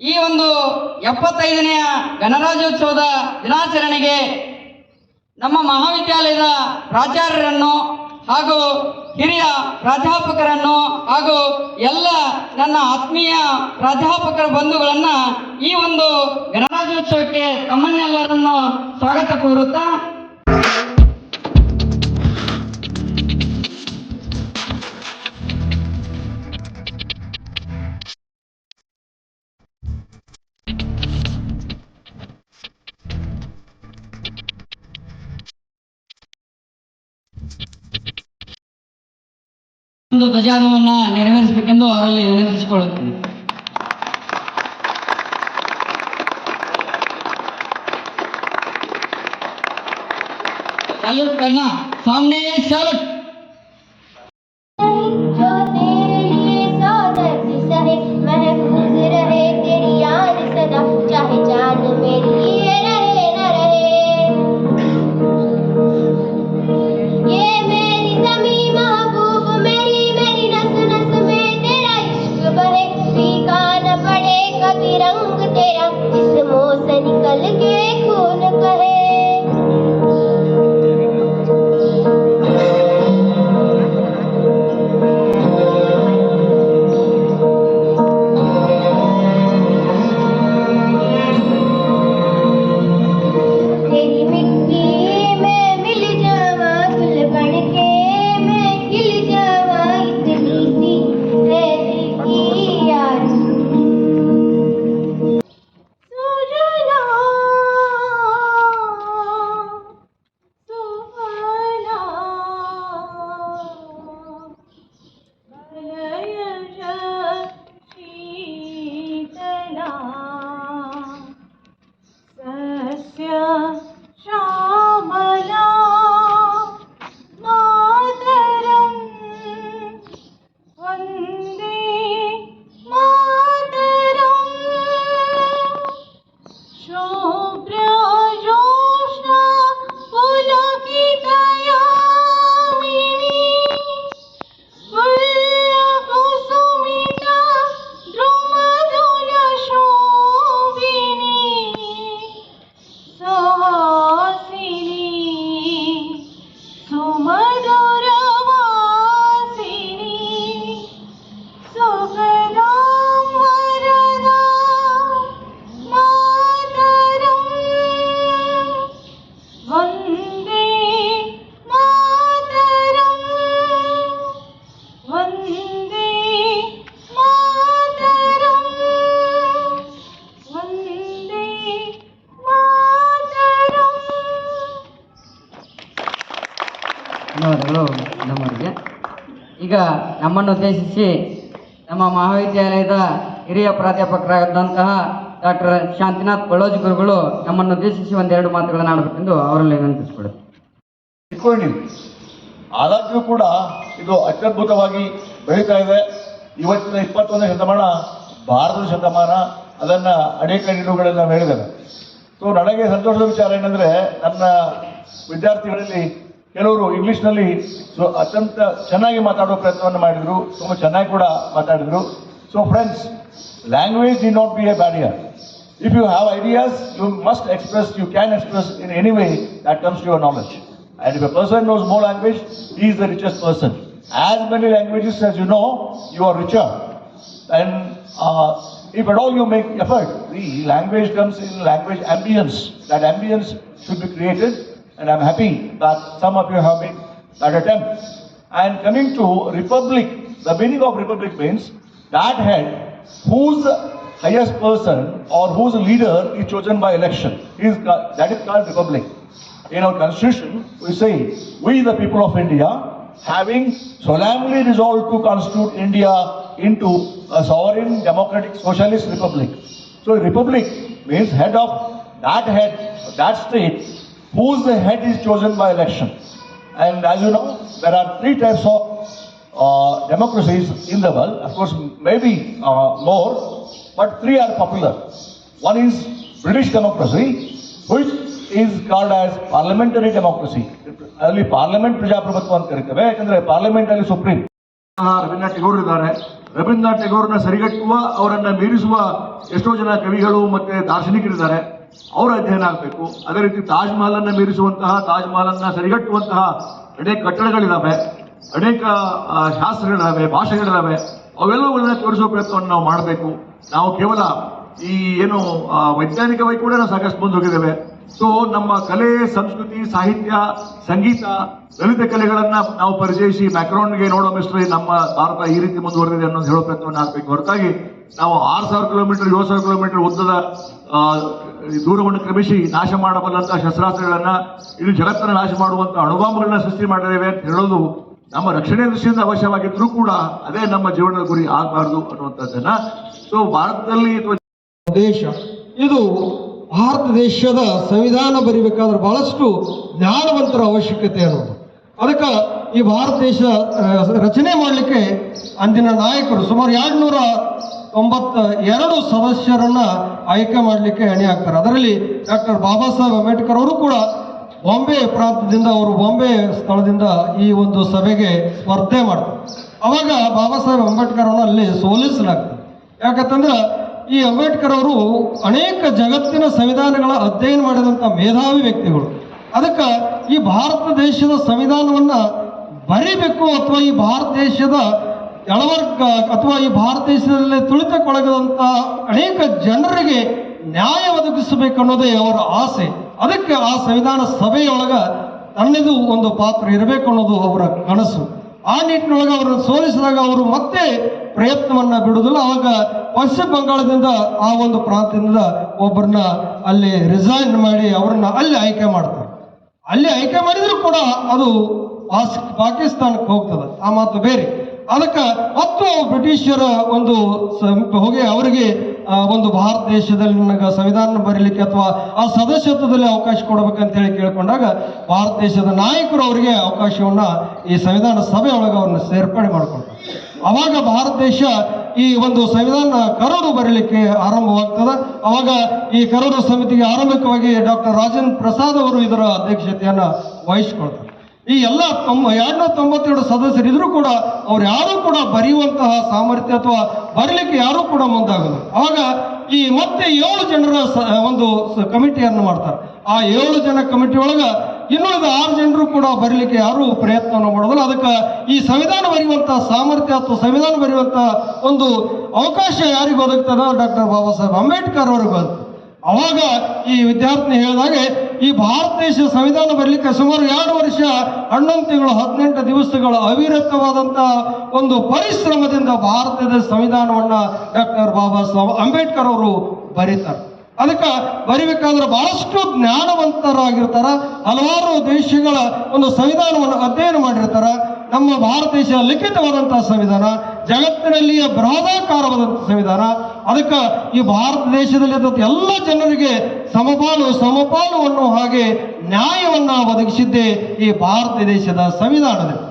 ಈ ಒಂದು ಎಪ್ಪತ್ತೈದನೆಯ ಗಣರಾಜ್ಯೋತ್ಸವದ ದಿನಾಚರಣೆಗೆ ನಮ್ಮ ಮಹಾವಿದ್ಯಾಲಯದ ಪ್ರಾಚಾರ್ಯರನ್ನು ಹಾಗೂ ಹಿರಿಯ ಪ್ರಾಧ್ಯಾಪಕರನ್ನು ಹಾಗೂ ಎಲ್ಲ ನನ್ನ ಆತ್ಮೀಯ ಪ್ರಾಧ್ಯಾಪಕರ ಬಂಧುಗಳನ್ನ ಈ ಒಂದು ಗಣರಾಜ್ಯೋತ್ಸವಕ್ಕೆ ತಮ್ಮನ್ನೆಲ್ಲರನ್ನು ಸ್ವಾಗತ ಕೋರುತ್ತಾ ಒಂದು ಧ್ವಜಾನವನ್ನು ನೆರವೇರಿಸಬೇಕೆಂದು ಅವರಲ್ಲಿ ನೆನಪಿಸಿಕೊಳ್ಳುತ್ತೇನೆ ಸಾಮನೆ ಈಗ ನಮ್ಮನ್ನು ಉದ್ದೇಶಿಸಿ ನಮ್ಮ ಮಹಾವಿದ್ಯಾಲಯದ ಹಿರಿಯ ಪ್ರಾಧ್ಯಾಪಕರಾದಂತಹ ಡಾಕ್ಟರ್ ಶಾಂತಿನಾಥ್ ಬಳ್ಳೋಜ್ ಗುರುಗಳು ನಮ್ಮನ್ನು ಉದ್ದೇಶಿಸಿ ಒಂದೆರಡು ಮಾತುಗಳನ್ನು ಆಡಬೇಕೆಂದು ಅವರಲ್ಲಿ ವಿನಂತಿಸಿಕೊಡುತ್ತೇನೆ ತಿಳ್ಕೊಳ್ಳಿ ಆದಾಗ್ಯೂ ಕೂಡ ಇದು ಅತ್ಯದ್ಭುತವಾಗಿ ಬೆಳೀತಾ ಇದೆ. ಇವತ್ತಿನ ಇಪ್ಪತ್ತೊಂದನೇ ಶತಮಾನ ಭಾರತದ ಶತಮಾನ, ಅದನ್ನು ಅನೇಕ ನಿಲುವುಗಳನ್ನು ಹೇಳಿದ್ದಾರೆ ಸೊ ನನಗೆ ಸಂತೋಷದ ವಿಚಾರ ಏನಂದರೆ, ನನ್ನ ವಿದ್ಯಾರ್ಥಿಗಳಲ್ಲಿ ಕೆಲವರು ಇಂಗ್ಲೀಷ್ನಲ್ಲಿ ಸೊ ಅತ್ಯಂತ ಚೆನ್ನಾಗಿ ಮಾತಾಡೋ ಪ್ರಯತ್ನವನ್ನು ಮಾಡಿದರು ತುಂಬ ಚೆನ್ನಾಗಿ ಕೂಡ ಮಾತಾಡಿದರು so friends language the not be a barrier If you have ideas, you must express, you can express in any way that comes to your knowledge. And if a person knows more language, he is the richest person. As many languages as you know, you are richer. And uh, if at all you make effort, the language comes in language ambience. That ambience should be created, and I'm happy that some of you have made that attempt. And coming to republic, the meaning of republic means that head whose highest person or whose leader is chosen by election. Is, that is called republic. In our constitution, we say, we the people of India, having solemnly resolved to constitute India into a sovereign, democratic, socialist republic. So republic means head of that head, that state, whose head is chosen by election. And as you know, there are three types of uh, democracies in the world. Of course, maybe uh, more, but three are popular. One is British democracy, which is called as parliamentary democracy. ಅಲ್ಲಿ parliament ಪ್ರಜಾಪ್ರಭುತ್ವ ಅಂತ ಕರಿತೇವೆ ಯಾಕಂದ್ರೆ parliament ಅಲ್ಲಿ supreme Ravindra Tigor ಇದ್ದಾರೆ ರವೀಂದ್ರನಾಥ್ ಟೆಗೋರ್ನ ಸರಿಗಟ್ಟುವ ಅವರನ್ನ ಮೀರಿಸುವ ಎಷ್ಟೋ ಜನ ಕವಿಗಳು ಮತ್ತೆ ದಾರ್ಶನಿಕರಿದ್ದಾರೆ ಅವರ ಅಧ್ಯಯನ ಆಗಬೇಕು. ಅದೇ ರೀತಿ ತಾಜ್ ಮಹಲ್ ಅನ್ನ ಮೀರಿಸುವಂತಹ, ತಾಜ್ ಮಹಲ್ ಅನ್ನ ಸರಿಗಟ್ಟುವಂತಹ ಅನೇಕ ಕಟ್ಟಡಗಳಿದ್ದಾವೆ ಅನೇಕ ಶಾಸ್ತ್ರಗಳಿದ್ದಾವೆ ಶಾಸ್ತ್ರಗಳಿದಾವೆ, ಭಾಷೆಗಳಿದಾವೆ. ಅವೆಲ್ಲವುಗಳನ್ನ ತೋರಿಸುವ ಪ್ರಯತ್ನವನ್ನು ನಾವು ಮಾಡಬೇಕು. ನಾವು ಕೇವಲ ಈ, ಏನು ವೈಜ್ಞಾನಿಕವಾಗಿ ಕೂಡ ನಾವು ಸಾಕಷ್ಟು ಮುಂದೆ ಹೋಗಿದ್ದೇವೆ. ಸೊ ನಮ್ಮ ಕಲೆ, ಸಂಸ್ಕೃತಿ, ಸಾಹಿತ್ಯ, ಸಂಗೀತ, ಲಲಿತ ಕಲೆಗಳನ್ನ ನಾವು ಪರಿಚಯಿಸಿ ಬ್ಯಾಕ್ಗ್ರೌಂಡ್ಗೆ ನೋಡೋ ಮಿಸ್ಟ್ರಿ ನಮ್ಮ ಭಾರತ ಈ ರೀತಿ ಮುಂದುವರೆದಿದೆ ಅನ್ನೋದು ಹೇಳೋ ಪ್ರಯತ್ನವನ್ನು ಹಾಕಬೇಕು ಹೊರತಾಗಿ ನಾವು ಆರು ಸಾವಿರ ಕಿಲೋಮೀಟರ್, ಏಳು ಸಾವಿರ ಕಿಲೋಮೀಟರ್ ಉದ್ದದ ದೂರವನ್ನು ಕ್ರಮಿಸಿ ನಾಶ ಮಾಡಬಲ್ಲಂಥ ಶಸ್ತ್ರಾಸ್ತ್ರಗಳನ್ನ ಇಡೀ ಜಗತ್ತನ್ನು ನಾಶ ಮಾಡುವಂತ ಅಣುಬಾಂಬ್ಗಳನ್ನ ಸೃಷ್ಟಿ ಮಾಡಿದ್ದೇವೆ ಅಂತ ಹೇಳೋದು ನಮ್ಮ ರಕ್ಷಣೆ ದೃಷ್ಟಿಯಿಂದ ಅವಶ್ಯವಾಗಿದ್ರೂ ಕೂಡ ಅದೇ ನಮ್ಮ ಜೀವನದ ಗುರಿ ಆಗಬಾರ್ದು ಅನ್ನುವಂಥದ್ದನ್ನ. ಸೊ ಭಾರತದಲ್ಲಿ ದೇಶ, ಇದು ಭಾರತ ದೇಶದ ಸಂವಿಧಾನ ಬರಿಬೇಕಾದ್ರೆ ಬಹಳಷ್ಟು ಜ್ಞಾನವಂತರ ಅವಶ್ಯಕತೆ ಅನ್ನೋದು. ಅದಕ್ಕೆ ಈ ಭಾರತ ದೇಶ ರಚನೆ ಮಾಡಲಿಕ್ಕೆ ಅಂದಿನ ನಾಯಕರು ಸುಮಾರು ಎರಡ್ನೂರ ತೊಂಬತ್ತ ಎರಡು ಸದಸ್ಯರನ್ನು ಆಯ್ಕೆ ಮಾಡಲಿಕ್ಕೆ ಅಣಿ ಆಗ್ತಾರೆ ಅದರಲ್ಲಿ ಡಾಕ್ಟರ್ ಬಾಬಾ ಸಾಹೇಬ್ ಅಂಬೇಡ್ಕರ್ ಅವರು ಕೂಡ ಬಾಂಬೆ ಪ್ರಾಂತದಿಂದ ಅವರು ಬಾಂಬೆ ಸ್ಥಳದಿಂದ ಈ ಒಂದು ಸಭೆಗೆ ಸ್ಪರ್ಧೆ ಮಾಡ್ತಾರೆ. ಅವಾಗ ಬಾಬಾ ಸಾಹೇಬ್ ಅಂಬೇಡ್ಕರ್ ಅವರನ್ನ ಅಲ್ಲಿ ಸೋಲಿಸಲಾಗ್ತದೆ. ಯಾಕಂತಂದ್ರೆ ಈ ಅಂಬೇಡ್ಕರ್ ಅವರು ಅನೇಕ ಜಗತ್ತಿನ ಸಂವಿಧಾನಗಳ ಅಧ್ಯಯನ ಮಾಡಿದಂಥ ಮೇಧಾವಿ ವ್ಯಕ್ತಿಗಳು. ಅದಕ್ಕೆ ಈ ಭಾರತ ದೇಶದ ಸಂವಿಧಾನವನ್ನ ಬರಿಬೇಕು ಅಥವಾ ಈ ಭಾರತ ದೇಶದ ಕೆಳವರ್ಗ ಅಥವಾ ಈ ಭಾರತ ದೇಶದಲ್ಲಿ ತುಳಿತಕ್ಕೊಳಗದಂಥ ಅನೇಕ ಜನರಿಗೆ ನ್ಯಾಯ ಒದಗಿಸಬೇಕು ಅನ್ನೋದೇ ಅವರ ಆಸೆ. ಅದಕ್ಕೆ ಆ ಸಂವಿಧಾನ ಸಭೆಯೊಳಗ ತನ್ನದು ಒಂದು ಪಾತ್ರ ಇರಬೇಕು ಅನ್ನೋದು ಅವರ ಕನಸು. ಆ ನಿಟ್ಟಿನೊಳಗೆ ಅವರನ್ನು ಸೋಲಿಸಿದಾಗ ಅವರು ಮತ್ತೆ ಪ್ರಯತ್ನವನ್ನ ಬಿಡುವುದಿಲ್ಲ ಅವಾಗ ಪಶ್ಚಿಮ ಬಂಗಾಳದಿಂದ ಆ ಒಂದು ಪ್ರಾಂತ್ಯದಿಂದ ಒಬ್ಬರನ್ನ ಅಲ್ಲಿ ರಿಸೈನ್ ಮಾಡಿ ಅವ್ರನ್ನ ಅಲ್ಲಿ ಆಯ್ಕೆ ಮಾಡ್ತಾರೆ. ಅಲ್ಲಿ ಆಯ್ಕೆ ಮಾಡಿದರೂ ಕೂಡ ಅದು ಪಾಕಿಸ್ತಾನಕ್ಕೆ ಹೋಗ್ತದೆ. ಆ ಮಾತು ಬೇರೆ. ಅದಕ್ಕೆ ಹತ್ತು ಬ್ರಿಟಿಷರ ಒಂದು ಹೋಗಿ ಅವರಿಗೆ ಒಂದು ಭಾರತ ದೇಶದಲ್ಲಿ ನನಗೆ ಸಂವಿಧಾನ ಬರೀಲಿಕ್ಕೆ ಅಥವಾ ಆ ಸದಸ್ಯತ್ವದಲ್ಲಿ ಅವಕಾಶ ಕೊಡ್ಬೇಕಂತ ಹೇಳಿ ಕೇಳ್ಕೊಂಡಾಗ ಭಾರತ ದೇಶದ ನಾಯಕರು ಅವರಿಗೆ ಅವಕಾಶವನ್ನ ಈ ಸಂವಿಧಾನ ಸಭೆ ಒಳಗೆ ಅವ್ರನ್ನ ಸೇರ್ಪಡೆ ಮಾಡ್ಕೊಳ್ತಾರೆ ಅವಾಗ ಭಾರತ ದೇಶ ಈ ಒಂದು ಸಂವಿಧಾನ ಕರಡು ಬರಲಿಕ್ಕೆ ಆರಂಭವಾಗ್ತದೆ. ಆವಾಗ ಈ ಕರಡು ಸಮಿತಿಗೆ ಆರಂಭಿಕವಾಗಿ ಡಾಕ್ಟರ್ ರಾಜೇಂದ್ರ ಪ್ರಸಾದ್ ಅವರು ಇದರ ಅಧ್ಯಕ್ಷತೆಯನ್ನು ವಹಿಸಿಕೊಳ್ತಾರೆ. ಈ ಎಲ್ಲ ತೊಂಬ ಎರಡ್ನೂರ ತೊಂಬತ್ತೆರಡು ಸದಸ್ಯರಿದ್ರು ಕೂಡ ಅವ್ರು ಯಾರು ಕೂಡ ಬರೆಯುವಂತಹ ಸಾಮರ್ಥ್ಯ ಅಥವಾ ಬರಲಿಕ್ಕೆ ಯಾರೂ ಕೂಡ ಮುಂದಾಗಲ್ಲ. ಅವಾಗ ಈ ಮತ್ತೆ ಏಳು ಜನರ ಒಂದು ಕಮಿಟಿಯನ್ನು ಮಾಡ್ತಾರೆ. ಆ ಏಳು ಜನ ಕಮಿಟಿ ಒಳಗ ಇನ್ನುಳಿದ ಆರು ಜನರು ಕೂಡ ಬರಲಿಕ್ಕೆ ಯಾರೂ ಪ್ರಯತ್ನವನ್ನು ಮಾಡೋದಿಲ್ಲ ಅದಕ್ಕೆ ಈ ಸಂವಿಧಾನ ಬರೆಯುವಂಥ ಸಾಮರ್ಥ್ಯ ಅಥವಾ ಸಂವಿಧಾನ ಬರೆಯುವಂಥ ಒಂದು ಅವಕಾಶ ಯಾರಿಗೆ ಒದಗ್ತದ ಡಾಕ್ಟರ್ ಬಾಬಾ ಸಾಹೇಬ್ ಅಂಬೇಡ್ಕರ್ ಅವ್ರಿಗೆ ಅವಾಗ ಈ ವಿದ್ಯಾರ್ಥಿ ಹೇಳಿದಾಗೆ ಈ ಭಾರತ ದೇಶ ಸಂವಿಧಾನ ಬರಲಿಕ್ಕೆ ಸುಮಾರು ಎರಡು ವರ್ಷ, ಹನ್ನೊಂದು ತಿಂಗಳು, ಹದಿನೆಂಟು ದಿವಸಗಳ ಅವಿರತವಾದಂಥ ಒಂದು ಪರಿಶ್ರಮದಿಂದ ಭಾರತದ ಸಂವಿಧಾನವನ್ನು ಡಾಕ್ಟರ್ ಬಾಬಾ ಸಾಹೇಬ್ ಅಂಬೇಡ್ಕರ್ ಅವರು ಬರೀತಾರೆ. ಅದಕ್ಕೆ ಬರಿಬೇಕಾದ್ರೆ ಬಹಳಷ್ಟು ಜ್ಞಾನವಂತರಾಗಿರ್ತಾರೆ. ಹಲವಾರು ದೇಶಗಳ ಒಂದು ಸಂವಿಧಾನವನ್ನು ಅಧ್ಯಯನ ಮಾಡಿರ್ತಾರೆ. ನಮ್ಮ ಭಾರತ ದೇಶ ಲಿಖಿತವಾದಂತಹ ಸಂವಿಧಾನ, ಜಗತ್ತಿನಲ್ಲಿಯೇ ಬೃಹದಾಕಾರವಾದಂತಹ ಸಂವಿಧಾನ. ಅದಕ್ಕೆ ಈ ಭಾರತ ದೇಶದಲ್ಲಿ ಎಲ್ಲ ಜನರಿಗೆ ಸಮಪಾಲು ಸಮಪಾಲು ಅನ್ನೋ ಹಾಗೆ ನ್ಯಾಯವನ್ನು ಒದಗಿಸಿದ್ದೇ ಈ ಭಾರತ ದೇಶದ ಸಂವಿಧಾನದಲ್ಲಿ